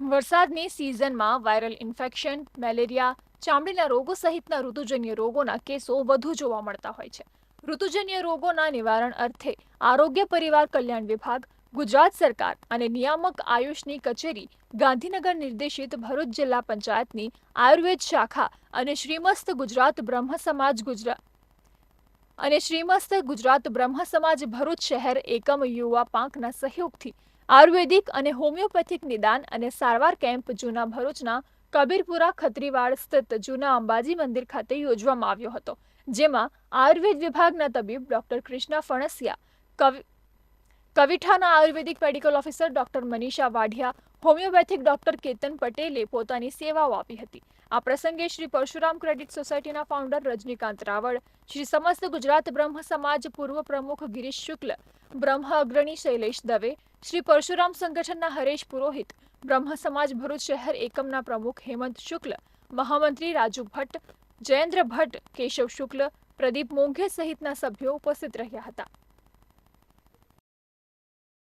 વરસાદની સિઝનમાં viral infection malaria ચામડીના રોગો સહિતના ઋતુજન્ય રોગોના કેસો વધુ જોવા મળતા હોય છે. ઋતુજન્ય રોગોના નિવારણ અર્થે આરોગ્ય, પરિવાર કલ્યાણ વિભાગ ગુજરાત સરકાર અને નિયામક આયુષની કચેરી ગાંધીનગર નિર્દેશિત ભરૂચ જિલ્લા પંચાયતની આયુર્વેદ શાખા અને શ્રીમસ્ત ગુજરાત બ્રહ્મ સમાજ ગુજરાત અને શ્રીમસ્ત ગુજરાત બ્રહ્મ સમાજ ભરૂચ શહેર એકમ યુવા પાંખના સહયોગથી આયુર્વેદિક અને હોમિયોપેથિક નિદાન અને સારવાર કેમ્પ જૂના ભરૂચના કબીરપુરા ખત્રીવાડ સ્થિત જૂના અંબાજી મંદિર ખાતે યોજવામાં આવ્યો હતો, જેમાં આયુર્વેદ વિભાગના તબીબ ડોક્ટર કૃષ્ણા ફણસિયા, કવિ કવિઠાના ayurvedic medical officer doctor Manisha Vadhiya, homeopathic doctor Ketan પટેલે પોતાની સેવાઓ આપી હતી. આ પ્રસંગે શ્રી પરશુરામ ક્રેડિટ સોસાયટીના ફાઉન્ડર રજનીકાંત રાવળ, શ્રી સમસ્ત ગુજરાત બ્રહ્મ સમાજ પૂર્વ પ્રમુખ ગિરીશ શુક્લ, બ્રહ્મ અગ્રણી શૈલેષ દવે, શ્રી પરશુરામ સંગઠનના હરેશ પુરોહિત, બ્રહ્મ સમાજ ભરૂચ શહેર એકમના પ્રમુખ હેમંત શુક્લ, મહામંત્રી રાજુ ભટ્ટ, જયેન્દ્ર ભટ્ટ, કેશવ શુક્લ, પ્રદીપ મોંઘે સહિતના સભ્યો ઉપસ્થિત રહ્યા હતા.